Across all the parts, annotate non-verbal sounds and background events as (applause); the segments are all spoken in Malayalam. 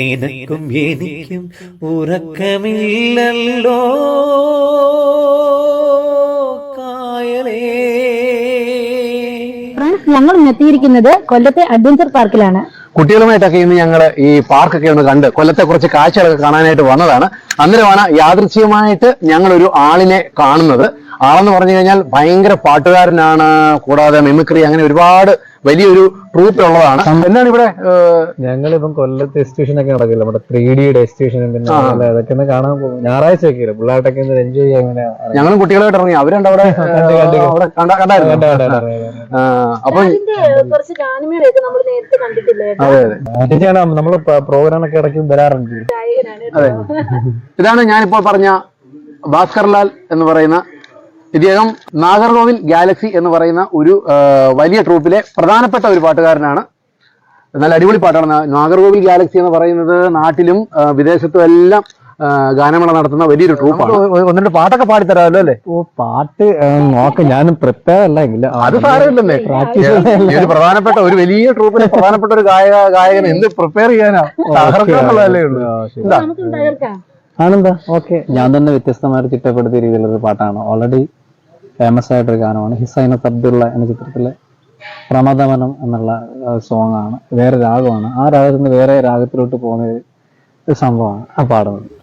നിനക്കും എനിക്കും ഉറക്കമില്ലല്ലോ. കായലേ. ഫ്രണ്ട്സ് ഞങ്ങൾ എത്തിയിരിക്കുന്നത് കൊല്ലത്തെ അഡ്വഞ്ചർ പാർക്കിലാണ്. കുട്ടികളുമായിട്ടൊക്കെ ഇന്ന് ഞങ്ങൾ ഈ പാർക്കൊക്കെ ഒന്ന് കണ്ട് കൊല്ലത്തെ കുറച്ച് കാഴ്ചകളൊക്കെ കാണാനായിട്ട് വന്നതാണ്. അന്നേരമാണ് യാദൃശ്യമായിട്ട് ഞങ്ങൾ ഒരു ആളിനെ കാണുന്നത്. ആളെന്ന് പറഞ്ഞു കഴിഞ്ഞാൽ ഭയങ്കര പാട്ടുകാരനാണ് കൂടാതെ മിമിക്രി അങ്ങനെ ഒരുപാട് വലിയൊരു ട്രൂപ്പിലുള്ളതാണ് എന്താണ് ഇവിടെ ഞങ്ങൾ ഞങ്ങളിപ്പം കൊല്ലത്ത് എക്സിബിഷൻ ഒക്കെ നടക്കില്ല? നമ്മുടെ ത്രീ ഡി എക്സിബിഷനും പിന്നെ അതൊക്കെ ഒന്ന് കാണാൻ പോകും. ഞായറാഴ്ച ഒക്കെ ഇല്ല പിള്ളേർട്ടൊക്കെ ഒന്ന് എൻജോയ് ചെയ്യാൻ അങ്ങനെ ഞങ്ങളും കുട്ടികളായിട്ട് ഇറങ്ങി അവരുണ്ട് അവിടെ അപ്പൊ അതിന്റെ കുറച്ച് ഗാനമേളയൊക്കെ നമ്മൾ നേരത്തെ കണ്ടിട്ടില്ലേ? അതെ അതെ. അതിന്റെയാണ് നമ്മൾ പ്രോഗ്രാം ഒക്കെ ഇടയ്ക്ക് വരാറുണ്ട്. അതെ. ഇതാണ് ഞാനിപ്പോൾ പറഞ്ഞ ഭാസ്കർലാൽ എന്ന് പറയുന്ന ഇദ്ദേഹം നാഗർകോവിൽ ഗാലക്സി എന്ന് പറയുന്ന ഒരു വലിയ ട്രൂപ്പിലെ പ്രധാനപ്പെട്ട ഒരു പാട്ടുകാരനാണ്. നല്ല അടിപൊളി പാട്ടാണ് നാഗർകോവിൽ ഗാലക്സി എന്ന് പറയുന്നത്. നാട്ടിലും വിദേശത്തും എല്ലാം ഗാനമേള നടത്തുന്ന വലിയൊരു ട്രൂപ്പാണ്. ഒന്നിട്ട് പാട്ടൊക്കെ പാടിത്തരാമല്ലോ അല്ലേ? ഓ പാട്ട് നോക്കാം ഞാനും പ്രിപ്പയർ അല്ല എങ്കിൽ. അത് സാരമില്ലെന്നേ. ഒരു പ്രധാനപ്പെട്ട ഒരു വലിയ ട്രൂപ്പിലെ പ്രധാനപ്പെട്ട ഒരു ഗായക ഗായകൻ എന്ത് പ്രിപ്പയർ ചെയ്യാനാ? തകർക്കാന്നുള്ളതല്ലേ ഉള്ളൂ. ആണെന്താ? ഓക്കെ. ഞാൻ തന്നെ വ്യത്യസ്തമായിട്ട് ചിട്ടപ്പെടുത്തിയ രീതിയിലുള്ള പാട്ടാണ്. ഓൾറെഡി ഫേമസ് ആയിട്ടൊരു ഗാനമാണ് ഹിസൈന അബ്ദുള്ള എന്ന ചിത്രത്തിലെ പ്രമദമനം എന്നുള്ള സോങ് ആണ് വേറെ രാഗമാണ് ആ രാഗത്തിൽ നിന്ന് വേറെ രാഗത്തിലോട്ട് പോകുന്ന ഒരു സംഭവമാണ് ആ പാടുന്നത്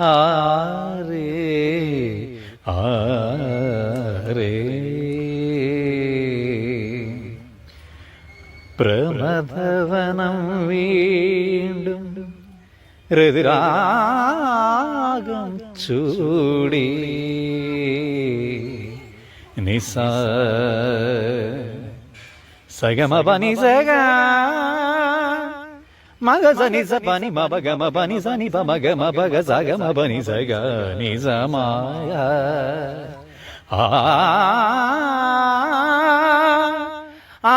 ആരേ ആരേ. വീണ്ടും ഋതുരാഗം ചൂടി. നിസ സഗമ మగ సని స పని మ బగ మ బని సని ప మగ మ బగ స గ మ బని స గ ని స మా ఆ. ఆ. ఆ.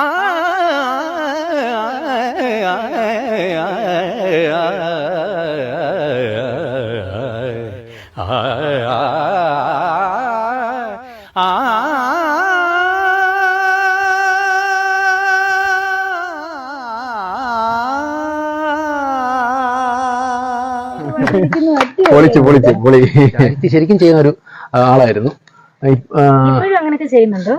ఆ. പൊളിച്ച് പൊളിച്ച് പൊളി. ശരിക്കും ചെയ്യുന്ന ഒരു ആളായിരുന്നു. അങ്ങനെയൊക്കെ ചെയ്യുന്നുണ്ടോ?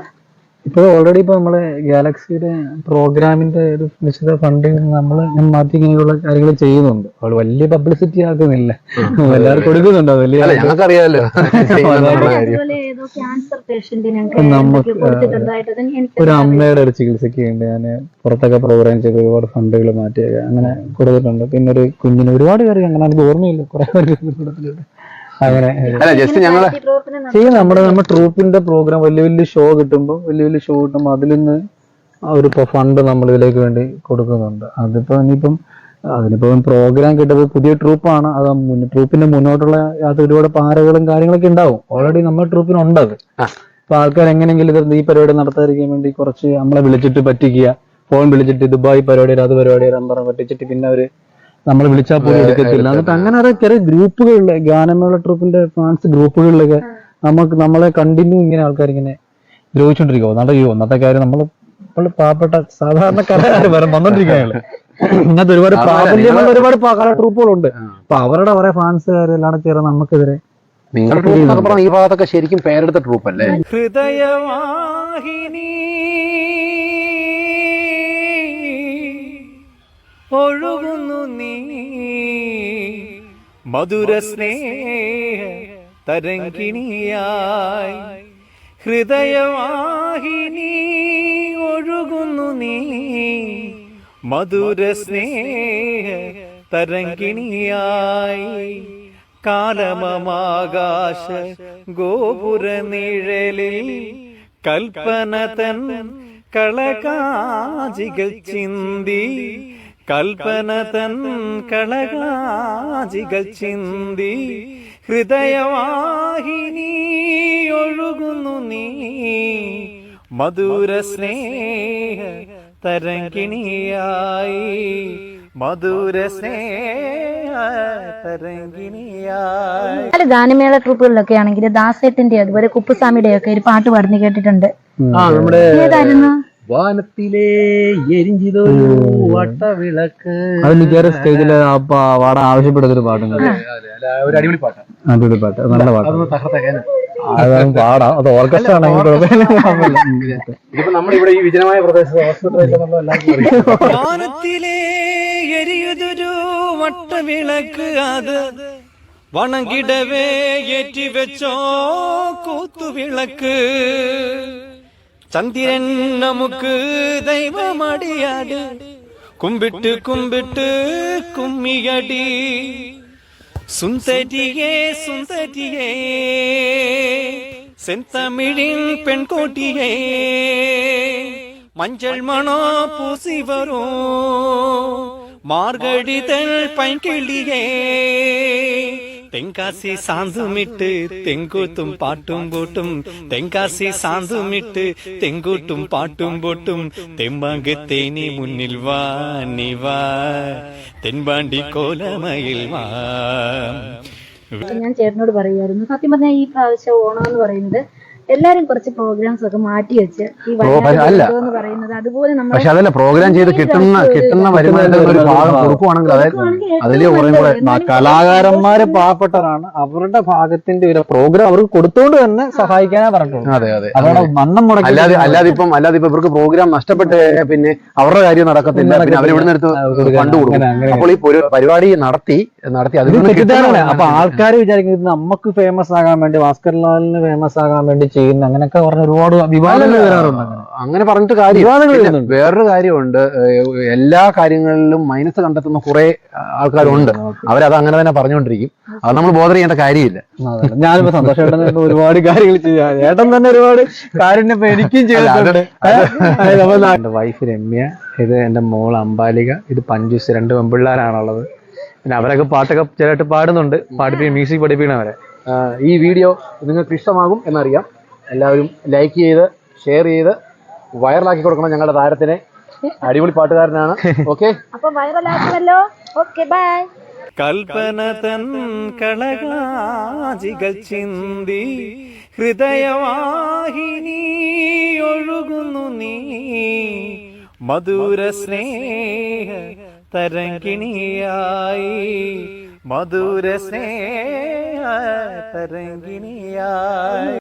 ഇപ്പോൾ ഓൾറെഡി ഇപ്പോൾ നമ്മളെ ഗാലക്സിയുടെ പ്രോഗ്രാമിന്റെ ഒരു നിശ്ചിത ഫണ്ടിങ് നമ്മൾ മറ്റ് ഇങ്ങനെയുള്ള കാര്യങ്ങൾ ചെയ്യുന്നുണ്ട്. അവൾ വലിയ പബ്ലിസിറ്റി ആക്കുന്നില്ല. എല്ലാവർക്കും കൊടുക്കുന്നുണ്ടോ. വലിയ (laughs) നമുക്ക് ഒരു അമ്മയുടെ ഒരു ചികിത്സയ്ക്ക് വേണ്ടി ഞാൻ പുറത്തൊക്കെ പ്രോഗ്രാം ചെയ്ത് ഒരുപാട് ഫണ്ടുകൾ മാറ്റിയൊക്കെ അങ്ങനെ കൊടുത്തിട്ടുണ്ട്. പിന്നെ ഒരു കുഞ്ഞിന് ഒരുപാട് പേര് അങ്ങനെ എനിക്ക് ഓർമ്മയില്ല. കുറെ കാര്യങ്ങൾ കൊടുത്തിട്ടുണ്ട്. അങ്ങനെ അല്ല ജസ്റ്റ് ഞങ്ങൾ ഈ ചെയ്യും നമ്മുടെ നമ്മുടെ ട്രൂപ്പിന്റെ പ്രോഗ്രാം വലിയ വലിയ ഷോ കിട്ടുമ്പോൾ വലിയ വലിയ ഷോ കിട്ടുമ്പോൾ അതിൽ നിന്ന് ഒരു ഫണ്ട് നമ്മൾ ഇതിലേക്ക് വേണ്ടി കൊടുക്കുന്നുണ്ട്. അതിപ്പോ ഇനിയിപ്പം അതിനിപ്പോ പ്രോഗ്രാം കിട്ടുമ്പോൾ പുതിയ ട്രൂപ്പാണ് അത് മുന്ന- ട്രൂപ്പിന്റെ മുന്നോട്ടുള്ള അത് ഒരുപാട് പാരകളും കാര്യങ്ങളൊക്കെ ഉണ്ടാവും. ഓൾറെഡി നമ്മുടെ ട്രൂപ്പിനുണ്ട് അത്. അപ്പൊ ആൾക്കാർ എങ്ങനെയെങ്കിലും ഇത് ഈ പരിപാടി നടത്താതിരിക്കാൻ വേണ്ടി കുറച്ച് നമ്മളെ വിളിച്ചിട്ട് പറ്റിക്കുക. ഫോൺ വിളിച്ചിട്ട് ദുബായ് പരിപാടി അത് പരിപാടി നമ്പർ പറ്റിച്ചിട്ട് പിന്നെ അവർ നമ്മൾ വിളിച്ചാൽ പോലും എടുക്കത്തില്ല. എന്നിട്ട് അങ്ങനെ അത് ചെറിയ ഗ്രൂപ്പുകളിലെ ഗാനമേള ട്രൂപ്പിന്റെ ഫാൻസ് ഗ്രൂപ്പുകളിലൊക്കെ നമുക്ക് നമ്മളെ കണ്ടിന്യൂ ഇങ്ങനെ ആൾക്കാർ ഇങ്ങനെ ദ്രോഹിച്ചോണ്ടിരിക്കുമോ നടക്കുകയോ അന്നത്തെ കാര്യം നമ്മൾ നമ്മൾ പാവപ്പെട്ട സാധാരണക്കാരെ വരെ വന്നോണ്ടിരിക്കുകയാണ് ഇങ്ങനത്തെ ഒരുപാട് പ്രാബല്യമുള്ള ഒരുപാട് കല ട്രൂപ്പുകളുണ്ട്. അപ്പൊ അവരുടെ കുറെ ഫാൻസുകാരെല്ലാം ചേർന്ന് നമുക്കെതിരെ നിങ്ങളുടെ ട്രൂപ്പ് ഈ ഭാഗത്തൊക്കെ ശരിക്കും പേരെടുത്ത ട്രൂപ്പ് അല്ലേ ഹൃദയവാഹിനി ഒഴുകുന്നു നീ. മധുര സ്നേഹ തരങ്കിണിയായി ഹൃദയവാഹിനി ഒഴുകുന്നു നീ. മധുര സ്നേഹ തരങ്കിണിയായി കാലമമാകാശ ഗോപുര നിഴലിൽ കൽപ്പന തൻ കളകാജികൾ ചിന്തി. കൽപ്പന തൻ കളകാജികൾ ചിന്തി ഹൃദയവാഹിനി ഒഴുകുന്നു നീ. മധുര സ്നേഹ തരങ്കിണിയായി മധുര സ്നേഹ തരങ്കിണിയായി പല ഗാനമേള ട്രൂപ്പുകളിലൊക്കെ ആണെങ്കിൽ ദാസേട്ടിന്റെ അതുപോലെ കുപ്പുസ്വാമിയുടെ ഒക്കെ ഒരു പാട്ട് പാടുന്ന കേട്ടിട്ടുണ്ട്. ആ നമ്മുടെ ഏതായിരുന്നു? വാനത്തിലെ എരിഞ്ഞിതൊരു വട്ടവിളക്ക്. അത് മിക്കവാറും സ്റ്റേജിൽ പാടാൻ ആവശ്യപ്പെടുന്നൊരു പാട്ടും കൂടി. ഒരു അടിപൊളി പാട്ടാണ് അടിപൊളി പാട്ട്. നല്ല പാട്ട്. അതൊന്ന് തകർത്തേക്കാന് അതാണ് പാടാം. അത് ഓർക്കസ്ട്ര ആണെങ്കിൽ കുഴപ്പമില്ല. ഇതിപ്പോ നമ്മുടെ ഈ വിജനമായ പ്രദേശത്ത് വാനത്തിലെ എരിയുതൊരു വട്ടവിളക്ക് അത് വണങ്ങിടവേ ഏറ്റി വെച്ചോ சந்திரன் நமக்கு தெய்வம் அடியாடு. கும்பிட்டு கும்பிட்டு கும்மியடி. சுந்தரியே சுந்தரியே செந்தமிழின் பெண் கோட்டியே மஞ்சள் மனோ பூசி வரும். மார்கடிதல் பைங்கிளியே തെങ്കാസി സാന്തുമിട്ട് തെങ്കൂത്തും പാട്ടും പൂട്ടും. തെങ്കാസി സാന്തുമിട്ട് തെങ്കൂട്ടും പാട്ടും പൂട്ടും. തെമ്പാങ്ക് തേനി മുന്നിൽ വാ തെൻപാണ്ടി കോലമയിൽ വാ. ഞാൻ ചേട്ടനോട് പറയുമായിരുന്നു സത്യം പറഞ്ഞാൽ ഈ പ്രാവശ്യം ഓണം എന്ന് പറയുന്നത് എല്ലാരും കുറച്ച് പ്രോഗ്രാംസ് ഒക്കെ മാറ്റി വെച്ച് ഈ. എന്ന് പറയുന്നത് അതുപോലെ നമ്മൾ പക്ഷെ അതല്ല പ്രോഗ്രാം ചെയ്ത് കിട്ടുന്ന കിട്ടുന്ന വരുമാനത്തിന്റെ ഒരു ഭാഗം കൊടുക്കുവാണെങ്കിൽ അതായത് കലാകാരന്മാര് പാവപ്പെട്ടവരാണ്. അവരുടെ ഭാഗത്തിന്റെ ഒരു പ്രോഗ്രാം അവർക്ക് കൊടുത്തോണ്ട് തന്നെ സഹായിക്കാനാ പറഞ്ഞിട്ടുണ്ട് അതെ അതെ. മണ്ണം മുടക്കി അല്ലാതെ അല്ലാതെ ഇപ്പം അല്ലാതെ ഇപ്പൊ ഇവർക്ക് പ്രോഗ്രാം നഷ്ടപ്പെട്ട് പിന്നെ അവരുടെ കാര്യം നടക്കത്തില്ല. പിന്നെ അവർ ഇവിടുന്ന് എടുത്ത് ഫണ്ട് കൊടുക്കും. അപ്പോൾ ഈ പരിപാടി നടത്തി നടത്തി തെറ്റിദ്ധാരണ അപ്പൊ ആൾക്കാർ വിചാരിക്കുന്നത് നമുക്ക് ഫേമസ് ആകാൻ വേണ്ടി ഭാസ്കർ ലാലിന് ഫേമസ് ആകാൻ വേണ്ടി ചെയ്യുന്ന അങ്ങനെയൊക്കെ പറഞ്ഞ ഒരുപാട് വിവാദങ്ങൾ വരാറുണ്ട്. അങ്ങനെ. അങ്ങനെ പറഞ്ഞിട്ട് കാര്യം വേറൊരു കാര്യമുണ്ട്. എല്ലാ കാര്യങ്ങളിലും മൈനസ് കണ്ടെത്തുന്ന കുറെ ആൾക്കാരുണ്ട്. അവരത് അങ്ങനെ തന്നെ പറഞ്ഞുകൊണ്ടിരിക്കും. അത് നമ്മൾ ബോധർ ചെയ്യേണ്ട കാര്യമില്ല. ഞാനിപ്പോ ഞാനിപ്പോ സന്തോഷേട്ടൻ ഒരുപാട് കാര്യങ്ങൾ ചെയ്യാം ഏട്ടൻ തന്നെ ഒരുപാട് കാര്യം എനിക്കും ചെയ്തിട്ടുണ്ട്. എന്റെ വൈഫ് രമ്യ ഇത് എന്റെ മോൾ അമ്പാലിക ഇത് പഞ്ചൂസ് രണ്ട് പെമ്പിള്ളാരാണുള്ളത് പിന്നെ അവരൊക്കെ പാട്ടൊക്കെ ചിലട്ട് പാടുന്നുണ്ട്. പാടിപ്പിക്കും മ്യൂസിക് പഠിപ്പിക്കണവരെ ഈ വീഡിയോ നിങ്ങൾക്ക് ഇഷ്ടമാകും എന്നറിയാം. എല്ലാവരും ലൈക്ക് ചെയ്ത് ഷെയർ ചെയ്ത് വൈറലാക്കി കൊടുക്കണം ഞങ്ങളുടെ താരത്തിനെ. അടിപൊളി പാട്ടുകാരനാണ്. ഓക്കെ (laughs) അപ്പൊ വൈറലാക്കുമല്ലോ ഓക്കെ ബൈ കൽപ്പന തൻ കളകാജികൾ ചിന്തി ഹൃദയവാഹിനി ഒഴുകുന്നു നീ. മധുര സ്നേഹ തരങ്കിണിയായി മധുര സ്നേഹ തരങ്കിണിയായി